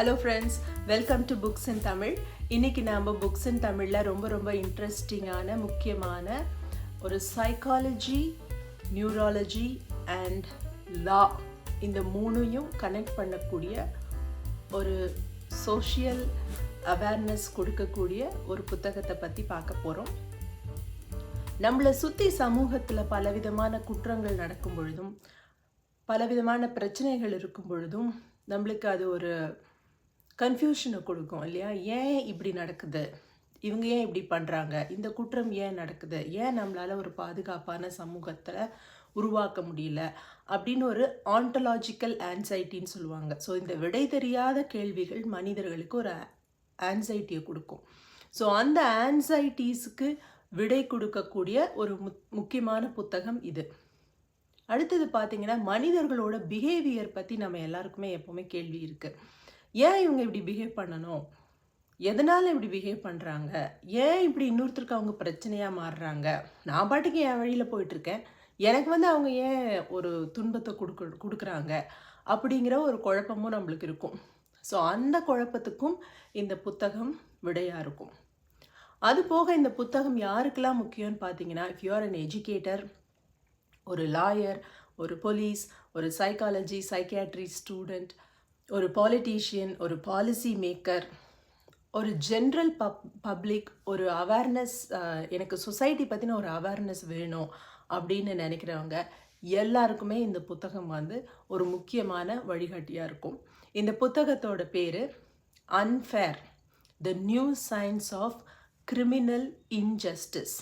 Hello friends welcome to books in Tamil இன்றைக்கி நாம் books in தமிழில் ரொம்ப ரொம்ப இன்ட்ரெஸ்டிங்கான முக்கியமான ஒரு சைக்காலஜி நியூராலஜி அண்ட் லா இந்த மூணையும் கனெக்ட் பண்ணக்கூடிய ஒரு சோஷியல் அவேர்னஸ் கொடுக்கக்கூடிய ஒரு புத்தகத்தை பற்றி பார்க்க போகிறோம் நம்மளை சுற்றி சமூகத்தில் பலவிதமான குற்றங்கள் நடக்கும் பொழுதும் பலவிதமான பிரச்சனைகள் இருக்கும் பொழுதும் நம்மளுக்கு அது ஒரு கன்ஃபியூஷனை கொடுக்கும் இல்லையா? ஏன் இப்படி நடக்குது? இவங்க ஏன் இப்படி பண்ணுறாங்க இந்த குற்றம் ஏன் நடக்குது? ஏன் நம்மளால் ஒரு பாதுகாப்பான சமூகத்தில் உருவாக்க முடியல? அப்படின்னு ஒரு ஆன்டலாஜிக்கல் ஆன்சைட்டின்னு சொல்லுவாங்க. ஸோ இந்த விடை தெரியாத கேள்விகள் மனிதர்களுக்கு ஒரு ஆன்சைட்டியை கொடுக்கும். ஸோ அந்த ஆன்சைட்டிஸுக்கு விடை கொடுக்கக்கூடிய ஒரு மு முக்கியமான புத்தகம் இது. அடுத்தது பார்த்திங்கன்னா மனிதர்களோட பிஹேவியர் பற்றி நம்ம எல்லாருக்குமே எப்போவுமே கேள்வி இருக்குது ஏன் இவங்க இப்படி பிஹேவ் பண்ணணும்? எதனால் இப்படி பிஹேவ் பண்ணுறாங்க ஏன் இப்படி இன்னொருத்தருக்கு அவங்க பிரச்சனையாக மாறுறாங்க? நான் பாட்டுக்கு என் வழியில் போயிட்டுருக்கேன். எனக்கு வந்து அவங்க ஏன் ஒரு துன்பத்தை கொடுக்க கொடுக்குறாங்க? அப்படிங்கிற ஒரு குழப்பமும் நம்மளுக்கு இருக்கும். ஸோ அந்த குழப்பத்துக்கும் இந்த புத்தகம் விடையாக இருக்கும். அது போக இந்த புத்தகம் யாருக்கெல்லாம் முக்கியம்னு பார்த்தீங்கன்னா if you are an educator ஒரு லாயர் ஒரு போலீஸ் ஒரு சைக்காலஜி சைக்கியாட்ரி ஸ்டூடெண்ட் ஒரு பாலிட்டீஷியன் ஒரு பாலிசி மேக்கர் ஒரு ஜென்ரல் பப் பப்ளிக் ஒரு அவேர்னஸ் uh, எனக்கு சொசைட்டி பற்றின ஒரு அவேர்னஸ் வேணும் அப்படின்னு நினைக்கிறவங்க எல்லாருக்குமே இந்த புத்தகம் வந்து ஒரு முக்கியமான வழிகாட்டியாக இருக்கும். இந்த புத்தகத்தோட பேர் unfair the new science of criminal injustice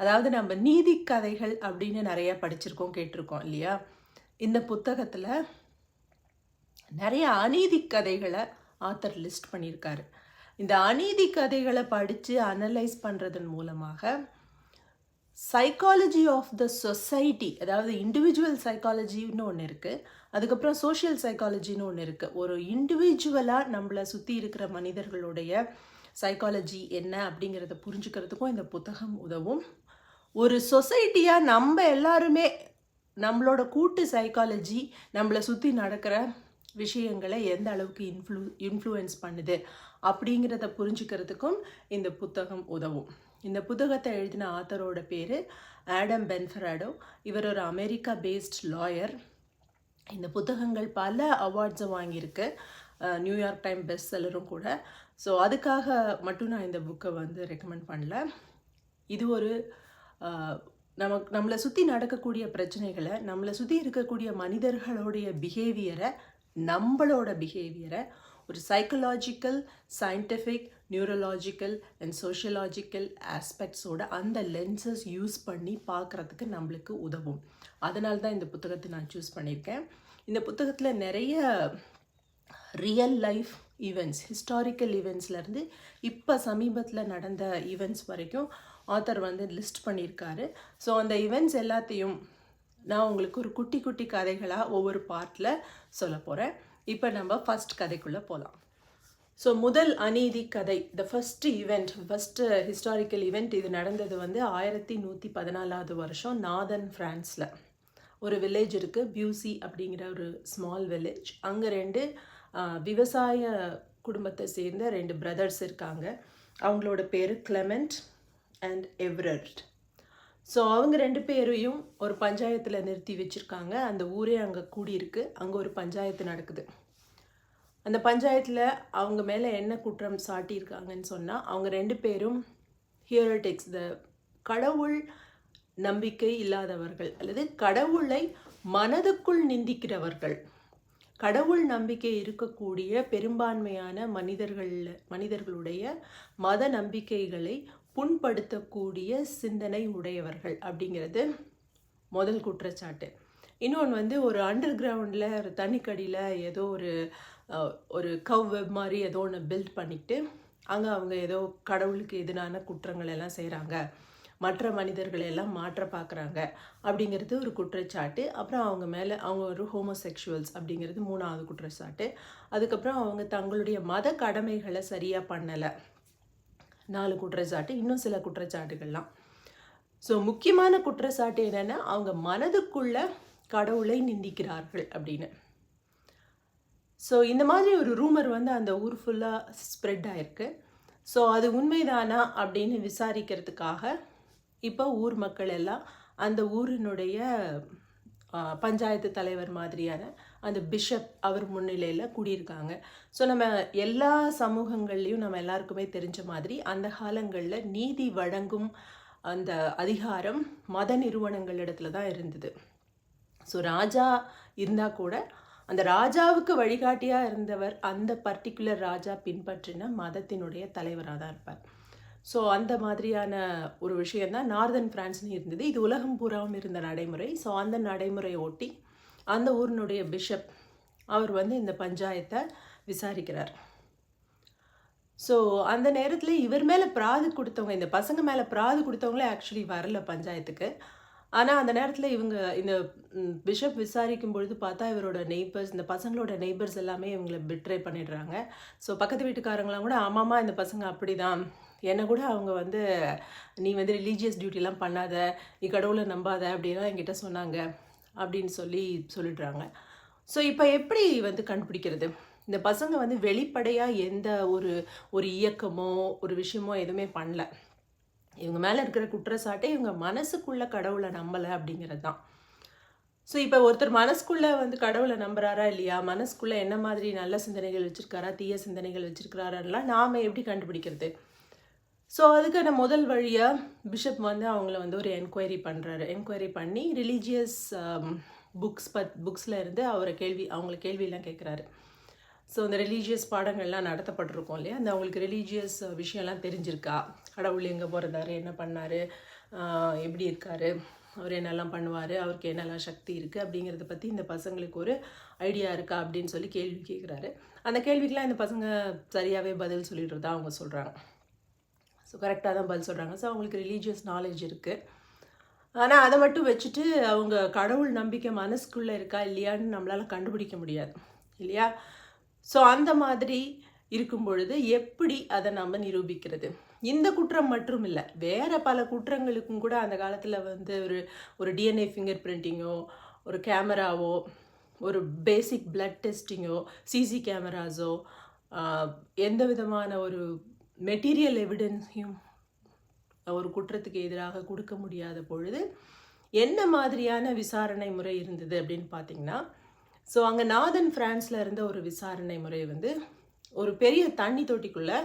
அதாவது நம்ம நீதி கதைகள் அப்படின்னு நிறைய படிச்சிருக்கோம் கேட்டிருக்கோம் இல்லையா? இந்த புத்தகத்தில் நிறைய அநீதி கதைகளை ஆத்தர் லிஸ்ட் பண்ணியிருக்காரு. இந்த அநீதி கதைகளை படித்து அனலைஸ் பண்ணுறதன் மூலமாக சைக்காலஜி ஆஃப் த சொசைட்டி அதாவது இண்டிவிஜுவல் சைக்காலஜின்னு ஒன்று இருக்குது அதுக்கப்புறம் சோஷியல் சைக்காலஜின்னு ஒன்று இருக்குது ஒரு இண்டிவிஜுவலாக நம்மளை சுற்றி இருக்கிற மனிதர்களுடைய சைக்காலஜி என்ன அப்படிங்கிறத புரிஞ்சுக்கிறதுக்கும் இந்த புத்தகம் உதவும். ஒரு சொசைட்டியாக நம்ம எல்லாருமே நம்மளோட கூட்டு சைக்காலஜி நம்மளை சுற்றி நடக்கிற விஷயங்களை எந்த அளவுக்கு இன்ஃப்ளூ இன்ஃப்ளூயன்ஸ் பண்ணுது அப்படிங்கிறத புரிஞ்சுக்கிறதுக்கும் இந்த புத்தகம் உதவும். இந்த புத்தகத்தை எழுதின ஆத்தரோட பேர் ஆடம் பென்ஃபராடோ. இவர் ஒரு அமெரிக்கா பேஸ்ட் லாயர் இந்த புத்தகங்கள் பல அவார்ட்ஸை வாங்கியிருக்கு. நியூயார்க் டைம் பெஸ்ட் செல்லரும் கூட. ஸோ அதுக்காக மட்டும் நான் இந்த புக்கை வந்து ரெக்கமெண்ட் பண்ணல. இது ஒரு நமக்கு நம்மளை சுற்றி நடக்கக்கூடிய பிரச்சனைகளை நம்மளை சுற்றி இருக்கக்கூடிய மனிதர்களுடைய பிஹேவியரை நம்மளோட பிஹேவியரை ஒரு psychological scientific neurological and sociological ஆஸ்பெக்ட்ஸோட அந்த லென்சஸ் யூஸ் பண்ணி பார்க்குறதுக்கு நம்மளுக்கு உதவும். அதனால தான் இந்த புத்தகத்தை நான் சூஸ் பண்ணியிருக்கேன். இந்த புத்தகத்தில் நிறைய ரியல் லைஃப் ஈவெண்ட்ஸ் ஹிஸ்டாரிக்கல் ஈவெண்ட்ஸ்லேருந்து இப்போ சமீபத்தில் நடந்த ஈவெண்ட்ஸ் வரைக்கும் ஆத்தர் வந்து லிஸ்ட் பண்ணியிருக்காரு. ஸோ அந்த ஈவெண்ட்ஸ் எல்லாத்தையும் நான் உங்களுக்கு ஒரு குட்டி குட்டி கதைகளாக ஒவ்வொரு பார்ட்டில் சொல்ல போகிறேன் இப்போ நம்ம ஃபஸ்ட் கதைக்குள்ளே போகலாம் ஸோ முதல் அநீதி கதை the first event first historical event இது நடந்தது வந்து ஆயிரத்தி நூற்றி பதினாலாவது வருஷம் நாதன் ஃப்ரான்ஸில் ஒரு வில்லேஜ் இருக்குது பியூசி அப்படிங்கிற ஒரு ஸ்மால் வில்லேஜ் அங்கே ரெண்டு விவசாய குடும்பத்தை சேர்ந்த ரெண்டு பிரதர்ஸ் இருக்காங்க. அவங்களோட பேர் கிளமெண்ட் அண்ட் எவ்ரர்ட் ஸோ அவங்க ரெண்டு பேரையும் ஒரு பஞ்சாயத்தில் நிறுத்தி வச்சுருக்காங்க. அந்த ஊரே அங்கே கூடியிருக்கு. அங்கே ஒரு பஞ்சாயத்து நடக்குது. அந்த பஞ்சாயத்தில் அவங்க மேலே என்ன குற்றம் சாட்டியிருக்காங்கன்னு சொன்னால் அவங்க ரெண்டு பேரும் ஹியரட்டிக்ஸ் த கடவுள் நம்பிக்கை இல்லாதவர்கள் அல்லது கடவுளை மனதுக்குள் நிந்திக்கிறவர்கள். கடவுள் நம்பிக்கை இருக்கக்கூடிய பெரும்பான்மையான மனிதர்கள் மனிதர்களுடைய மத நம்பிக்கைகளை புண்படுத்தக்கூடிய சிந்தனை உடையவர்கள் அப்படிங்கிறது முதல் குற்றச்சாட்டு. இன்னொன்று வந்து ஒரு அண்டர் கிரவுண்டில் ஒரு தண்ணிக்கடியில் ஏதோ ஒரு ஒரு கவ் வெப் மாதிரி ஏதோ ஒன்று பில்ட் பண்ணிட்டு அங்கே அவங்க ஏதோ கடவுளுக்கு எதிரான குற்றங்கள் எல்லாம் செய்கிறாங்க மற்ற மனிதர்களை எல்லாம் மாற்ற பார்க்குறாங்க அப்படிங்கிறது ஒரு குற்றச்சாட்டு. அப்புறம் அவங்க மேலே அவங்க ஒரு ஹோமோசெக்ஷுவல்ஸ் அப்படிங்கிறது மூணாவது குற்றச்சாட்டு. அதுக்கப்புறம் அவங்க தங்களுடைய மத கடமைகளை சரியாக பண்ணலை. நாலு குற்றச்சாட்டு இன்னும் சில குற்றச்சாட்டுகள்லாம். ஸோ முக்கியமான குற்றச்சாட்டு என்னென்னா அவங்க மனதுக்குள்ள கடவுளை நிந்திக்கிறார்கள் அப்படின்னு. ஸோ இந்த மாதிரி ஒரு ரூமர் வந்து அந்த ஊர் ஃபுல்லாக ஸ்ப்ரெட் ஆயிருக்கு. ஸோ அது உண்மைதானா அப்படின்னு விசாரிக்கிறதுக்காக இப்போ ஊர் மக்கள் எல்லாம் அந்த ஊரினுடைய பஞ்சாயத்து தலைவர் மாதிரியான அந்த பிஷப் அவர் முன்னிலையில் கூடியிருக்காங்க. ஸோ நம்ம எல்லா சமூகங்கள்லேயும் நம்ம எல்லாருக்குமே தெரிஞ்ச மாதிரி அந்த காலங்களில் நீதி வழங்கும் அந்த அதிகாரம் மத நிறுவனங்களிடத்துல தான் இருந்தது. ஸோ ராஜா இருந்தால் கூட அந்த ராஜாவுக்கு வழிகாட்டியாக இருந்தவர் அந்த பர்டிகுலர் ராஜா பின்பற்றின மதத்தினுடைய தலைவராக தான் இருப்பார். ஸோ அந்த மாதிரியான ஒரு விஷயந்தான் நார்தன் பிரான்ஸ்னு இருந்தது. இது உலகம் பூராவும் இருந்த நடைமுறை. ஸோ அந்த நடைமுறையை ஒட்டி அந்த ஊரினுடைய பிஷப் அவர் வந்து இந்த பஞ்சாயத்தை விசாரிக்கிறார். ஸோ அந்த நேரத்தில் இவர் மேலே பிராது கொடுத்தவங்க இந்த பசங்க மேலே பிராது கொடுத்தவங்களே ஆக்சுவலி வரல பஞ்சாயத்துக்கு. ஆனால் அந்த நேரத்தில் இவங்க இந்த பிஷப் விசாரிக்கும் பொழுது பார்த்தா இவரோட நெய்பர்ஸ் இந்த பசங்களோட நெய்பர்ஸ் எல்லாமே இவங்களை பிட்ரே பண்ணிடுறாங்க. ஸோ பக்கத்து வீட்டுக்காரங்களாம் கூட ஆமாம்மா இந்த பசங்க அப்படிதான். என்னை கூட அவங்க வந்து நீ வந்து ரிலீஜியஸ் டியூட்டிலாம் பண்ணாத. நீ கடவுளை நம்பாத. அப்படின்லாம் என்கிட்ட சொன்னாங்க. அப்படின்னு சொல்லி சொல்லிடுறாங்க. ஸோ இப்போ எப்படி வந்து கண்டுபிடிக்கிறது? இந்த பசங்க வந்து வெளிப்படையாக எந்த ஒரு ஒரு இயக்கமோ ஒரு விஷயமோ எதுவுமே பண்ணல. இவங்க மேலே இருக்கிற குற்றச்சாட்டை இவங்க மனசுக்குள்ள கடவுளை நம்பலை அப்படிங்கிறது தான். ஸோ இப்போ ஒருத்தர் மனசுக்குள்ள வந்து கடவுளை நம்புறாரா இல்லையா? மனசுக்குள்ள என்ன மாதிரி நல்ல சிந்தனைகள் வச்சுருக்காரா? தீய சிந்தனைகள் வச்சுருக்கிறாரெல்லாம் நாம எப்படி கண்டுபிடிக்கிறது? ஸோ அதுக்கான முதல் வழியாக பிஷப் வந்து அவங்கள வந்து ஒரு என்கொயரி பண்ணுறாரு என்கொயரி பண்ணி ரிலீஜியஸ் புக்ஸ் um, பத் புக்ஸில் இருந்து அவரை கேள்வி அவங்கள கேள்வியெல்லாம் கேட்குறாரு ஸோ அந்த ரிலீஜியஸ் பாடங்கள்லாம் நடத்தப்பட்டிருக்கோம் இல்லையா? அந்த அவங்களுக்கு ரிலீஜியஸ் uh, விஷயம்லாம் தெரிஞ்சிருக்கா? கடவுள் எங்கே போகிறதாரு என்ன பண்ணார்? எப்படி இருக்கார்? அவர் என்னெல்லாம் பண்ணுவார்? அவருக்கு என்னெல்லாம் சக்தி இருக்குது அப்படிங்கிறத பற்றி இந்த பசங்களுக்கு ஒரு ஐடியா இருக்கா? அப்படின்னு சொல்லி கேள்வி கேட்குறாரு அந்த கேள்விக்கெலாம் இந்த பசங்க சரியாகவே பதில் சொல்லிடுறதா அவங்க சொல்கிறாங்க ஸோ கரெக்டாக தான் பதில் சொல்கிறாங்க ஸோ அவங்களுக்கு ரிலீஜியஸ் நாலேஜ் இருக்குது ஆனால் அதை மட்டும் வச்சுட்டு அவங்க கடவுள் நம்பிக்கை மனசுக்குள்ளே இருக்கா இல்லையான்னு நம்மளால் கண்டுபிடிக்க முடியாது. இல்லையா? ஸோ அந்த மாதிரி இருக்கும் பொழுது எப்படி அதை நம்ம நிரூபிக்கிறது? இந்த குற்றம் மட்டும் இல்லை. வேறு பல குற்றங்களுக்கும் கூட அந்த காலத்தில் வந்து ஒரு ஒரு டிஎன்ஏ ஃபிங்கர் பிரிண்டிங்கோ ஒரு கேமராவோ ஒரு பேசிக் பிளட் டெஸ்டிங்கோ சிசி கேமராஸோ எந்த விதமான ஒரு மெட்டீரியல் எவிடன்ஸையும் ஒரு குற்றத்துக்கு எதிராக கொடுக்க முடியாத பொழுது என்ன மாதிரியான விசாரணை முறை இருந்தது அப்படின்னு பார்த்தீங்கன்னா ஸோ அங்கே நாதன் ஃப்ரான்ஸில் இருந்த ஒரு விசாரணை முறை வந்து ஒரு பெரிய தண்ணி தொட்டிக்குள்ளே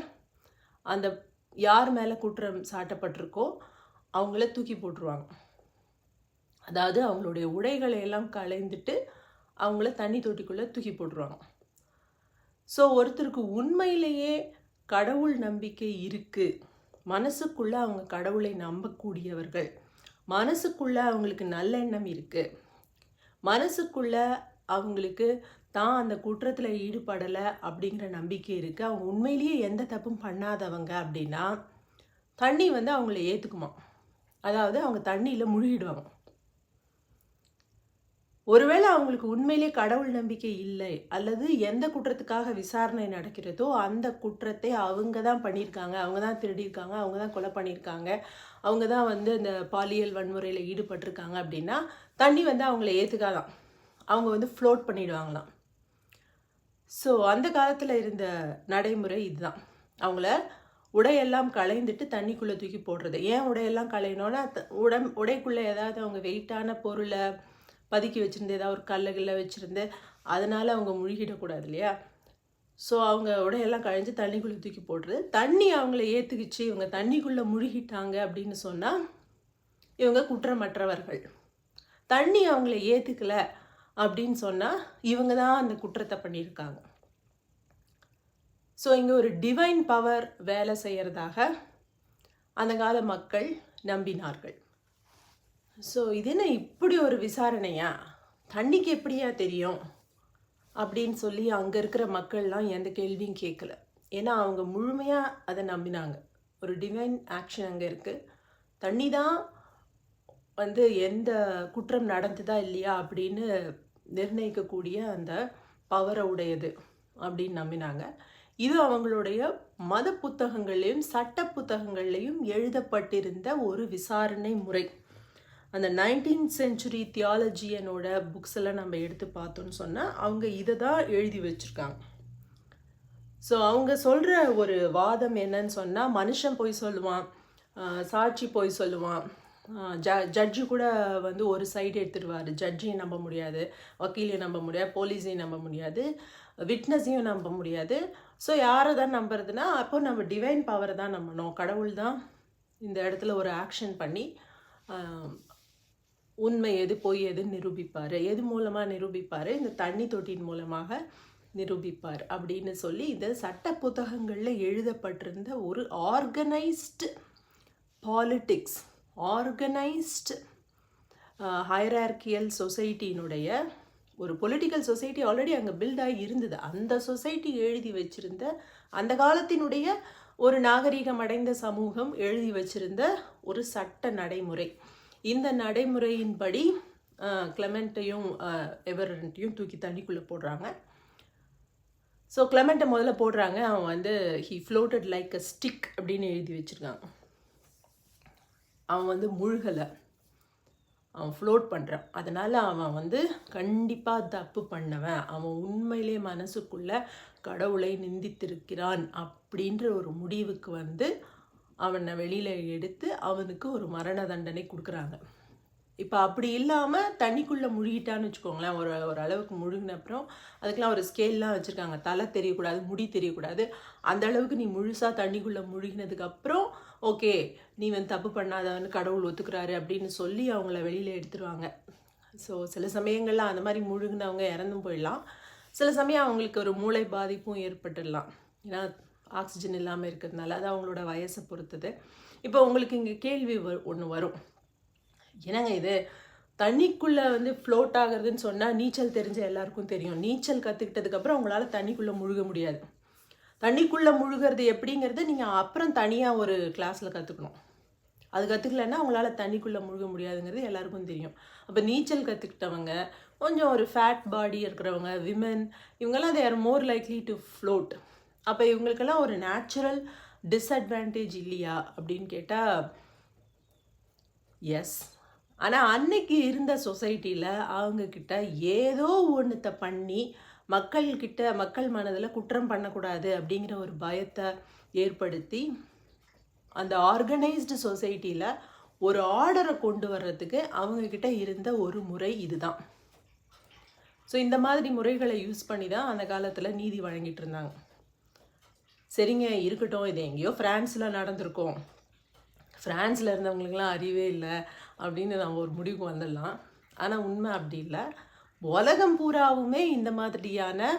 அந்த யார் மேலே குற்றம் சாட்டப்பட்டிருக்கோ அவங்கள தூக்கி போட்டுருவாங்க. அதாவது அவங்களுடைய உடைகளை எல்லாம் களைந்துட்டு அவங்கள தண்ணி தொட்டிக்குள்ளே தூக்கி போட்டுருவாங்க. ஸோ ஒருத்தருக்கு உண்மையிலேயே கடவுள் நம்பிக்கை இருக்குது மனசுக்குள்ளே அவங்க கடவுளை நம்பக்கூடியவர்கள். மனசுக்குள்ளே அவங்களுக்கு நல்லெண்ணம் இருக்குது மனசுக்குள்ளே அவங்களுக்கு தான் அந்த குற்றத்தில் ஈடுபடலை அப்படிங்கிற நம்பிக்கை இருக்குது அவங்க உண்மையிலேயே எந்த தப்பும் பண்ணாதவங்க அப்படின்னா தண்ணி வந்து அவங்கள ஏற்றுக்குமா அதாவது அவங்க தண்ணியில் முழுகிடுவாங்க. ஒருவேளை அவங்களுக்கு உண்மையிலே கடவுள் நம்பிக்கை இல்லை அல்லது எந்த குற்றத்துக்காக விசாரணை நடக்கிறதோ அந்த குற்றத்தை அவங்க தான் பண்ணியிருக்காங்க அவங்க தான் திருடியிருக்காங்க அவங்க தான் கொலை பண்ணியிருக்காங்க அவங்க தான் வந்து இந்த பாலியல் வன்முறையில் ஈடுபட்டிருக்காங்க அப்படின்னா தண்ணி வந்து அவங்கள ஏற்றுக்காதான் அவங்க வந்து ஃப்ளோட் பண்ணிடுவாங்களாம். ஸோ அந்த காலத்தில் இருந்த நடைமுறை இதுதான். அவங்கள உடையெல்லாம் களைந்துட்டு தண்ணிக்குள்ளே தூக்கி போடுறது. ஏன் உடையெல்லாம் களையணும்னா உடம் உடைக்குள்ளே ஏதாவது அவங்க வெயிட்டான பொருளை பதுக்கி வச்சுருந்து ஏதாவது ஒரு கல்ல கில்ல வச்சுருந்து அதனால் அவங்க முழுகிடக்கூடாது இல்லையா ஸோ அவங்க உடையெல்லாம் கழிஞ்சு தண்ணிக்குள்ளே தூக்கி போடுறது. தண்ணி அவங்கள ஏற்றுக்குச்சு இவங்க தண்ணிக்குள்ளே முழுகிட்டாங்க அப்படின்னு சொன்னால் இவங்க குற்றமற்றவர்கள். தண்ணி அவங்கள ஏற்றுக்கல அப்படின்னு சொன்னால் இவங்க தான் அந்த குற்றத்தை பண்ணியிருக்காங்க. ஸோ இங்கே ஒரு டிவைன் பவர் வேலை செய்கிறதாக அந்த கால மக்கள் நம்பினார்கள். ஸோ இது என்ன இப்படி ஒரு விசாரணையா? தண்ணிக்கு எப்படியா தெரியும்? அப்படின்னு சொல்லி அங்கே இருக்கிற மக்கள்லாம் எந்த கேள்வியும் கேட்கல ஏன்னா அவங்க முழுமையாக அதை நம்பினாங்க. ஒரு டிவைன் ஆக்ஷன் அங்கே இருக்குது தண்ணி தான் வந்து எந்த குற்றம் நடந்ததா இல்லையா அப்படின்னு நிர்ணயிக்கக்கூடிய அந்த பவரை உடையது அப்படின்னு நம்பினாங்க. இது அவங்களுடைய மத புத்தகங்கள்லையும் சட்ட புத்தகங்கள்லையும் எழுதப்பட்டிருந்த ஒரு விசாரணை முறை. அந்த நைன்டீன் செஞ்சுரி தியாலஜியனோட புக்ஸ் எல்லாம் நம்ம எடுத்து பார்த்தோன்னு சொன்னால் அவங்க இதை தான் எழுதி வச்சுருக்காங்க. ஸோ அவங்க சொல்கிற ஒரு வாதம் என்னன்னு சொன்னால் மனுஷன் போய் சொல்லுவான் சாட்சி போய் சொல்லுவான். ஜ ஜட்ஜு கூட வந்து ஒரு சைடு எடுத்துடுவார் ஜட்ஜையும் நம்ப முடியாது வக்கீலையும் நம்ப முடியாது போலீஸையும் நம்ப முடியாது விட்னஸையும் நம்ப முடியாது. ஸோ யாரை தான் நம்புறதுன்னா அப்போ நம்ம டிவைன் பவரை தான் நம்பணும். கடவுள் தான் இந்த இடத்துல ஒரு ஆக்ஷன் பண்ணி உண்மை எது பொய் எது நிரூபிப்பார்? எது மூலமாக நிரூபிப்பார்? இந்த தண்ணி தொட்டியின் மூலமாக நிரூபிப்பார் அப்படின்னு சொல்லி இது சட்ட புத்தகங்களில் எழுதப்பட்டிருந்த ஒரு ஆர்கனைஸ்டு பாலிட்டிக்ஸ் ஆர்கனைஸ்டு ஹைரார்கியல் சொசைட்டியினுடைய ஒரு பொலிட்டிக்கல் சொசைட்டி ஆல்ரெடி அங்கே பில்ட் ஆகி இருந்தது. அந்த சொசைட்டி எழுதி வச்சிருந்த அந்த காலத்தினுடைய ஒரு நாகரிகம் அடைந்த சமூகம் எழுதி வச்சிருந்த ஒரு சட்ட நடைமுறை. இந்த நடைமுறையின்படி கிளமெண்ட்டையும் எவரண்ட்டையும் தூக்கி தண்ணிக்குள்ளே போடுறாங்க. ஸோ கிளமெண்ட்டை முதல்ல போடுறாங்க. அவன் வந்து he floated like a stick அப்படின்னு எழுதி வச்சுருக்காங்க அவன் வந்து முழுகலை. அவன் ஃப்ளோட் பண்ணுறான் அதனால் அவன் வந்து கண்டிப்பாக தப்பு பண்ணவன். அவன் உண்மையிலே மனசுக்குள்ளே கடவுளை நிந்தித்திருக்கிறான் அப்படின்ற ஒரு முடிவுக்கு வந்து அவனை வெளியில் எடுத்து அவனுக்கு ஒரு மரண தண்டனை கொடுக்குறாங்க. இப்போ அப்படி இல்லாமல் தண்ணிக்குள்ளே முழுகிட்டான்னு வச்சுக்கோங்களேன். ஒரு ஒரு அளவுக்கு முழுகின அப்புறம் அதுக்கெலாம் ஒரு ஸ்கேல்லாம் வச்சுருக்காங்க. தலை தெரியக்கூடாது முடி தெரியக்கூடாது. அந்த அளவுக்கு நீ முழுசாக தண்ணிக்குள்ளே முழுகினதுக்கப்புறம் ஓகே நீ வந்து தப்பு பண்ணாதவன்னு கடவுள் ஒத்துக்கிறாரு அப்படின்னு சொல்லி அவங்கள வெளியில் எடுத்துருவாங்க. ஸோ சில சமயங்களில் அந்த மாதிரி முழுகினவங்க இறந்தும் போயிடலாம். சில சமயம் அவங்களுக்கு ஒரு மூளை பாதிப்பும் ஏற்பட்டுடலாம். ஏன்னா ஆக்சிஜன் இல்லாமல் இருக்கிறதுனால அது அவங்களோட வயசை பொறுத்தது. இப்போ உங்களுக்கு இங்கே கேள்வி ஒன்று வரும். என்னங்க இது? தண்ணிக்குள்ளே வந்து ஃப்ளோட் ஆகுறதுன்னு சொன்னால் நீச்சல் தெரிஞ்ச எல்லாருக்கும் தெரியும். நீச்சல் கற்றுக்கிட்டதுக்கப்புறம் உங்களால் தண்ணிக்குள்ளே முழுக முடியாது. தண்ணிக்குள்ளே முழுகிறது எப்படிங்கிறது நீங்கள் அப்புறம் தனியாக ஒரு கிளாஸில் கற்றுக்கணும் அது கற்றுக்கலன்னா உங்களால் தண்ணிக்குள்ளே முழுக முடியாதுங்கிறது எல்லாருக்கும் தெரியும். அப்போ நீச்சல் கற்றுக்கிட்டவங்க கொஞ்சம் ஒரு ஃபேட் பாடி இருக்கிறவங்க விமன் இவங்கெல்லாம் they are more likely to float அப்போ இவங்களுக்கெல்லாம் ஒரு நேச்சுரல் டிஸ்அட்வான்டேஜ் இல்லையா அப்படின்னு கேட்டால் எஸ் ஆனால் அன்னைக்கு இருந்த சொசைட்டியில் அவங்கக்கிட்ட ஏதோ ஒன்றத்தை பண்ணி மக்கள்கிட்ட மக்கள் மனதில் குற்றம் பண்ணக்கூடாது அப்படிங்கிற ஒரு பயத்தை ஏற்படுத்தி அந்த ஆர்கனைஸ்டு சொசைட்டியில் ஒரு ஆர்டரை கொண்டு வர்றதுக்கு அவங்கக்கிட்ட இருந்த ஒரு முறை இதுதான். ஸோ இந்த மாதிரி முறைகளை யூஸ் பண்ணி தான் அந்த காலத்தில் நீதி வழங்கிட்டு இருந்தாங்க. சரிங்க இருக்கட்டும். இது எங்கேயோ ஃப்ரான்ஸில் நடந்திருக்கோம். ஃப்ரான்ஸில் இருந்தவங்களுக்குலாம் அறிவே இல்லை அப்படின்னு நம்ம ஒரு முடிவுக்கு வந்துடலாம். ஆனால் உண்மை அப்படி இல்லை. உலகம் பூராவுமே இந்த மாதிரியான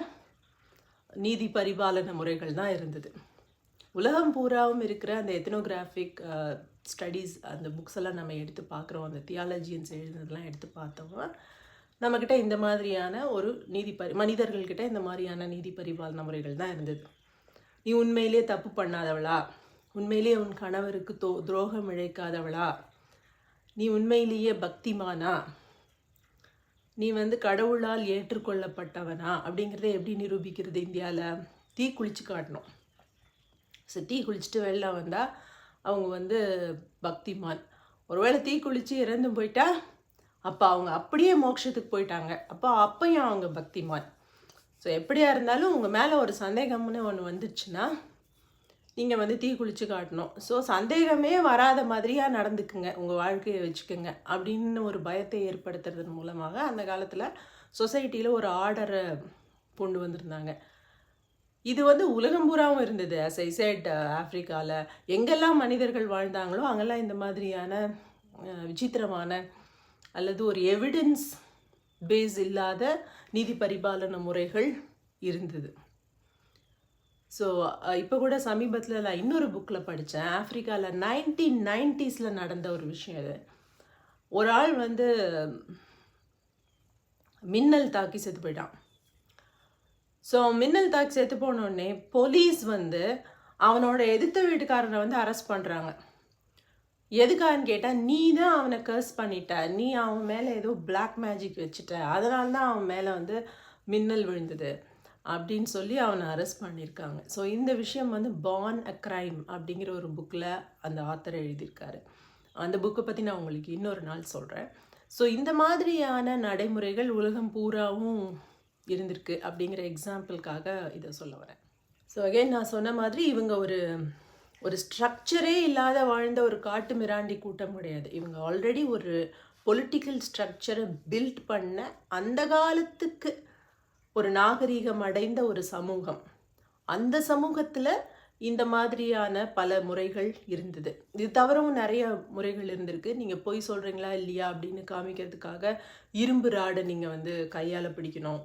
நீதி பரிபாலன முறைகள் தான் இருந்தது. உலகம் பூராவும் இருக்கிற அந்த எத்தனோகிராஃபிக் ஸ்டடீஸ் அந்த புக்ஸ் எல்லாம் நம்ம எடுத்து பார்க்குறோம். அந்த தியாலஜியன்ஸ் எழுதுனதெல்லாம் எடுத்து பார்த்தோம்னா நம்மக்கிட்ட இந்த மாதிரியான ஒரு நீதி பரி மனிதர்கள்கிட்ட இந்த மாதிரியான நீதி பரிபாலன முறைகள் தான் இருந்தது. நீ உண்மையிலே தப்பு பண்ணாதவளா? உண்மையிலேயே உன் கணவருக்கு தோ துரோகம் இழைக்காதவளா? நீ உண்மையிலேயே பக்திமானா? நீ வந்து கடவுளால் ஏற்றுக்கொள்ளப்பட்டவனா? அப்படிங்கிறத எப்படி நிரூபிக்கிறது இந்தியாவில் தீ குளிச்சு காட்டணும். ஸோ தீ குளிச்சுட்டு வெளில வந்தால் அவங்க வந்து பக்திமான். ஒருவேளை தீ குளித்து இறந்து போயிட்டா அப்போ அவங்க அப்படியே மோட்சத்துக்கு போயிட்டாங்க. அப்போ அப்பையும் அவங்க பக்திமான். ஸோ எப்படியா இருந்தாலும் உங்கள் மேலே ஒரு சந்தேகம்னு ஒன்று வந்துச்சுன்னா நீங்கள் வந்து தீ குளிச்சு காட்டணும். ஸோ சந்தேகமே வராத மாதிரியாக நடந்துக்குங்க. உங்கள் வாழ்க்கையை வச்சுக்கோங்க. அப்படின்னு ஒரு பயத்தை ஏற்படுத்துறதன் மூலமாக அந்த காலத்தில் சொசைட்டியில் ஒரு ஆர்டரை கொண்டு வந்திருந்தாங்க. இது வந்து உலகம் பூராவும் இருந்தது. As I ஆஃப்ரிக்காவில் எங்கெல்லாம் மனிதர்கள் வாழ்ந்தாங்களோ அங்கெல்லாம் இந்த மாதிரியான விசித்திரமான அல்லது ஒரு எவிடன்ஸ் பேஸ் இல்லாத நிதி பரிபாலன முறைகள் இருந்தது. ஸோ இப்போ கூட சமீபத்தில் நான் இன்னொரு புக்கில் படித்தேன் ஆஃப்ரிக்காவில் நைன்டீன் நைன்டிஸில் நடந்த ஒரு விஷயம் இது. ஒரு ஆள் வந்து மின்னல் தாக்கி செத்து போயிட்டான். ஸோ மின்னல் தாக்கி செத்து போனோடனே போலீஸ் வந்து அவனோட எதிர்த்த வீட்டுக்காரனை வந்து அரெஸ்ட் பண்ணுறாங்க எதுக்கான்னு கேட்டால் நீ தான் அவனை கர்ஸ் பண்ணிட்ட. நீ அவன் மேலே ஏதோ பிளாக் மேஜிக் வச்சுட்ட. அதனால தான் அவன் மேலே வந்து மின்னல் விழுந்தது அப்படின்னு சொல்லி அவனை அரெஸ்ட் பண்ணியிருக்காங்க ஸோ இந்த விஷயம் வந்து பான் அ க்ரைம் அப்படிங்கிற ஒரு புக்கில் அந்த ஆத்தர் எழுதியிருக்காரு. அந்த புக்கை பற்றி நான் உங்களுக்கு இன்னொரு நாள் சொல்கிறேன் ஸோ இந்த மாதிரியான நடைமுறைகள் உலகம் பூராவும் இருந்திருக்கு அப்படிங்கிற எக்ஸாம்பிளுக்காக இதை சொல்ல வரேன். ஸோ அகைன் நான் சொன்ன மாதிரி இவங்க ஒரு ஒரு ஸ்ட்ரக்சரே இல்லாத வாழ்ந்த ஒரு காட்டு மிராண்டி கூட்டம் கிடையாது. இவங்க ஆல்ரெடி ஒரு பொலிட்டிக்கல் ஸ்ட்ரக்சரை பில்ட் பண்ண அந்த காலத்துக்கு ஒரு நாகரீகம் அடைந்த ஒரு சமூகம். அந்த சமூகத்தில் இந்த மாதிரியான பல முறைகள் இருந்தது. இது தவிரவும் நிறைய முறைகள் இருந்திருக்கு. நீங்கள் பொய் சொல்கிறீங்களா இல்லையா அப்படின்னு காமிக்கிறதுக்காக இரும்பு ராடை நீங்கள் வந்து கையால் பிடிக்கணும்.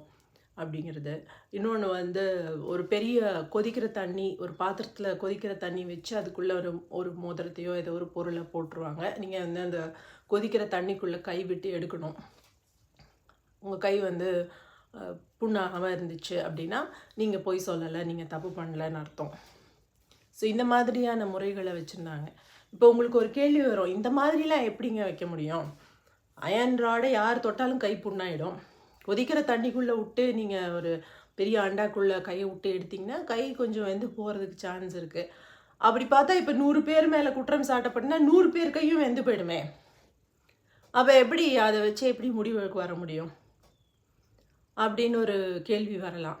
அப்படிங்கிறது. இன்னொன்று வந்து ஒரு பெரிய கொதிக்கிற தண்ணி ஒரு பாத்திரத்தில் கொதிக்கிற தண்ணி வச்சு அதுக்குள்ளே ஒரு ஒரு மோதிரத்தையோ ஏதோ ஒரு பொருளை போட்டுருவாங்க. நீங்கள் வந்து அந்த கொதிக்கிற தண்ணிக்குள்ளே கை விட்டு எடுக்கணும். உங்கள் கை வந்து புண்ணாகாமல் இருந்துச்சு அப்படின்னா நீங்கள் பொய் சொல்லலை நீங்கள் தப்பு பண்ணலைன்னு அர்த்தம். ஸோ இந்த மாதிரியான முறைகளை வச்சுருந்தாங்க. இப்போ உங்களுக்கு ஒரு கேள்வி வரும் இந்த மாதிரிலாம் எப்படிங்க வைக்க முடியும்? அயன் ராடை யார் தொட்டாலும் கை புண்ணாயிடும். கொதிக்கிற தண்ணிக்குள்ளே விட்டு நீங்கள் ஒரு பெரிய அண்டாக்குள்ளே கையை விட்டு எடுத்தீங்கன்னா கை கொஞ்சம் வெந்து போகிறதுக்கு சான்ஸ் இருக்குது அப்படி பார்த்தா இப்போ நூறு பேர் மேலே குற்றம் சாட்டப்பட்டுனா நூறு பேர் கையும் வெந்து போயிடுமே. அப்போ எப்படி அதை வச்சு எப்படி முடிவுக்கு வர முடியும்? அப்படின்னு ஒரு கேள்வி வரலாம்.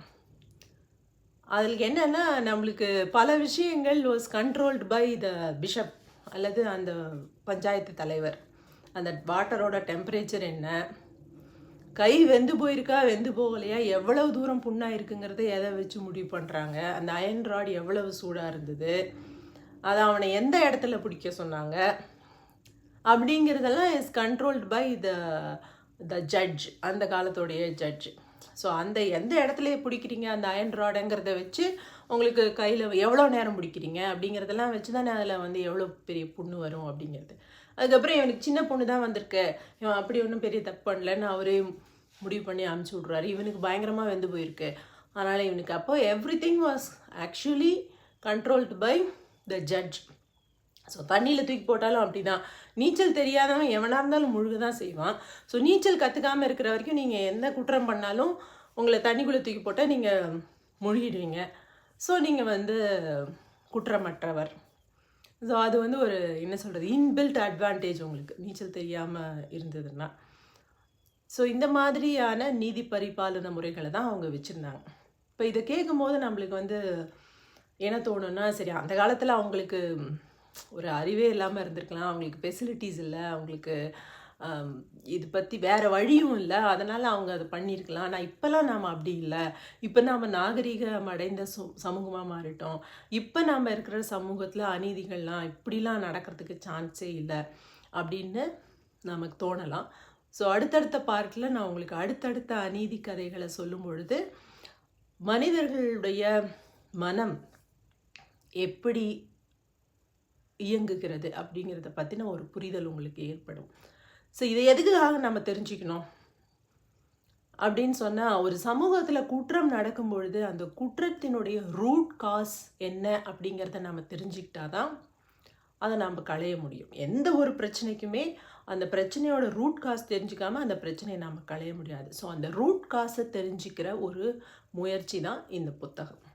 அதில் என்னென்னா நம்மளுக்கு பல விஷயங்கள் was controlled by the bishop அல்லது அந்த பஞ்சாயத்து தலைவர். அந்த வாட்டரோட டெம்பரேச்சர் என்ன? கை வெந்து போயிருக்கா வெந்து போகலையா? எவ்வளவு தூரம் புண்ணாக இருக்குங்கிறத எதை வச்சு முடிவு பண்ணுறாங்க அந்த அயன் ராட் எவ்வளவு சூடாக இருந்தது? அதை அவனை எந்த இடத்துல பிடிக்க சொன்னாங்க? அப்படிங்கிறதெல்லாம் is controlled by the the judge அந்த காலத்துடைய ஜட்ஜ் ஸோ அந்த எந்த இடத்துல பிடிக்கிறீங்க அந்த அயன் ராடுங்கிறத வச்சு உங்களுக்கு கையில் எவ்வளோ நேரம் பிடிக்கிறீங்க? அப்படிங்கிறதெல்லாம் வச்சு தானே அதில் வந்து எவ்வளோ பெரிய புண்ணு வரும் அப்படிங்கிறது. அதுக்கப்புறம் இவனுக்கு சின்ன பொண்ணு தான் வந்திருக்கு. இவன் அப்படி ஒன்றும் பெரிய தப்பு பண்ணலன்னு அவரே முடிவு பண்ணி அமுச்சு விட்றாரு. இவனுக்கு பயங்கரமாக வெந்து போயிருக்கு. அதனால் இவனுக்கு அப்போ everything was actually controlled by the judge so தண்ணியில் தூக்கி போட்டாலும் அப்படிதான். நீச்சல் தெரியாதவன் எவனாக இருந்தாலும் முழுக தான் செய்வான். ஸோ நீச்சல் கற்றுக்காமல் இருக்கிற வரைக்கும் நீங்கள் எந்த குற்றம் பண்ணாலும் உங்களை தண்ணிக்குள்ளே தூக்கி போட்டால் நீங்கள் முழுகிடுவீங்க. ஸோ நீங்கள் வந்து குற்றமற்றவர். ஸோ அது வந்து ஒரு என்ன சொல்கிறது இன்பில்ட் அட்வான்டேஜ் உங்களுக்கு. நீச்சல் தெரியாமல் இருந்ததுன்னா. ஸோ இந்த மாதிரியான நீதி பரிபாலன முறைகளை தான் அவங்க வச்சுருந்தாங்க. இப்போ இதை கேட்கும்போது நம்மளுக்கு வந்து என்ன தோணும்னா சரி அந்த காலத்தில் அவங்களுக்கு ஒரு அறிவே இல்லாமல் இருந்திருக்கலாம். அவங்களுக்கு ஃபெசிலிட்டிஸ் இல்லை. அவங்களுக்கு இது பற்றி வேறு வழியும் இல்லை. அதனால் அவங்க அதை பண்ணியிருக்கலாம் ஆனால் இப்போல்லாம் நாம் அப்படி இல்லை. இப்போ நாம் நாகரிகம் அடைந்த சு சமூகமாக மாறிட்டோம். இப்போ நாம் இருக்கிற சமூகத்தில் அநீதிகள்லாம் இப்படிலாம் நடக்கிறதுக்கு சான்ஸே இல்லை அப்படின்னு நமக்கு தோணலாம். ஸோ அடுத்தடுத்த பார்ட்டில் நான் உங்களுக்கு அடுத்தடுத்த அநீதி கதைகளை சொல்லும் பொழுது மனிதர்களுடைய மனம் எப்படி இயங்குகிறது அப்படிங்கிறத பற்றின ஒரு புரிதல் உங்களுக்கு ஏற்படும். ஸோ இதை எதுக்காக நம்ம தெரிஞ்சுக்கணும்? அப்படின்னு சொன்னால் ஒரு சமூகத்தில் குற்றம் நடக்கும் பொழுது அந்த குற்றத்தினுடைய ரூட் காஸ் என்ன அப்படிங்கிறத நம்ம தெரிஞ்சுக்கிட்டா தான் அதை நம்ம களைய முடியும். எந்த ஒரு பிரச்சனைக்குமே அந்த பிரச்சனையோட ரூட் காஸ் தெரிஞ்சுக்காமல் அந்த பிரச்சனையை நம்ம களைய முடியாது. ஸோ அந்த ரூட் காஸை தெரிஞ்சுக்கிற ஒரு முயற்சி தான் இந்த புத்தகம்.